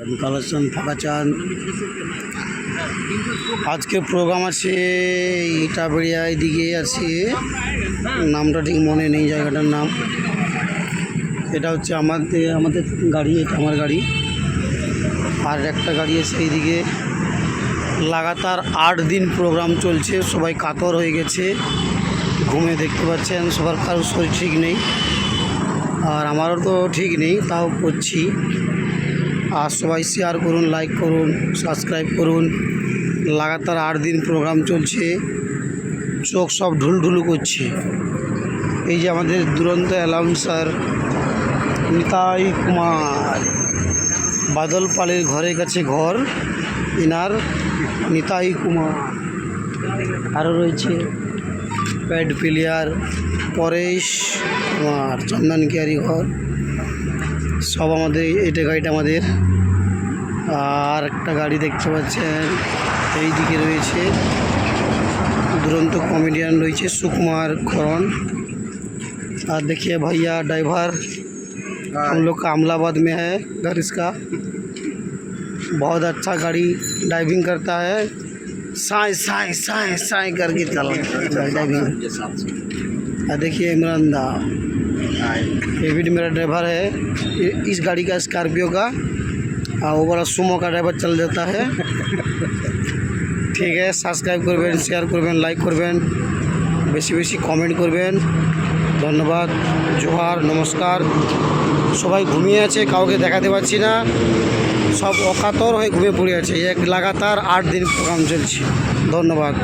Collection ফাঁকা চান। আজকে প্রোগ্রাম আছে ইটাবেড়িয়া এদিকে আছে। নামটা ঠিক মনে নেই জায়গাটার নাম। এটা হচ্ছে আমাদের আমাদের গাড়ি, এটা আমার গাড়ি। আর একটা গাড়ি আছে এইদিকে। লাগাতার আট দিন প্রোগ্রাম চলছে, সবাই কাতর হয়ে গেছে। ঘুমে দেখতে পাচ্ছেন, সবার কারোর শরীর ঠিক নেই। আর আমারও তো ঠিক নেই, তাও করছি। আর সবাই শেয়ার করুন লাইক করুন সাবস্ক্রাইব করুন। লাগাতার আট দিন প্রোগ্রাম চলছে। চোখ সব ঢুলঢুলু করছে। এই যে আমাদের দুরন্ত অ্যালাউন্সার নিতাই কুমার। বাদল পালের ঘরের কাছে ঘর, ইনার নিতাই কুমার। আরও রয়েছে প্যাড প্লেয়ার পরেশ কুমার, চন্দন কেয়ারি ঘর। সব আমাদের এটা গাড়িটা আমাদের আর একটা গাড়ি দেখতে পাচ্ছেন এই দিকে রয়েছে দুরন্ত कॉमेडियन রয়েছে सुकुमार खरन और देखिए भैया ड्राइवर हम लोग का अमलाबाद में है घर इसका बहुत अच्छा गाड़ी ड्राइविंग करता है साए साए साए साए करके चलाता है ड्राइविंग और देखिए इमरान दा ये भी मेरा ड्राइवर है ये- इस गाड़ी का स्कॉर्पियो का और वो बड़ा सुमो का ड्राइवर चल जाता है ঠিক আছে সাবস্ক্রাইব করবেন শেয়ার করবেন লাইক করবেন বেশি বেশি কমেন্ট করবেন ধন্যবাদ জোহার নমস্কার সবাই ঘুমিয়ে আছে কাউকে দেখাতে পাচ্ছি না সব অকাতর হয়ে ঘুমিয়ে পড়ে আছে এক লাগাতার আট দিন প্রোগ্রাম চলছে ধন্যবাদ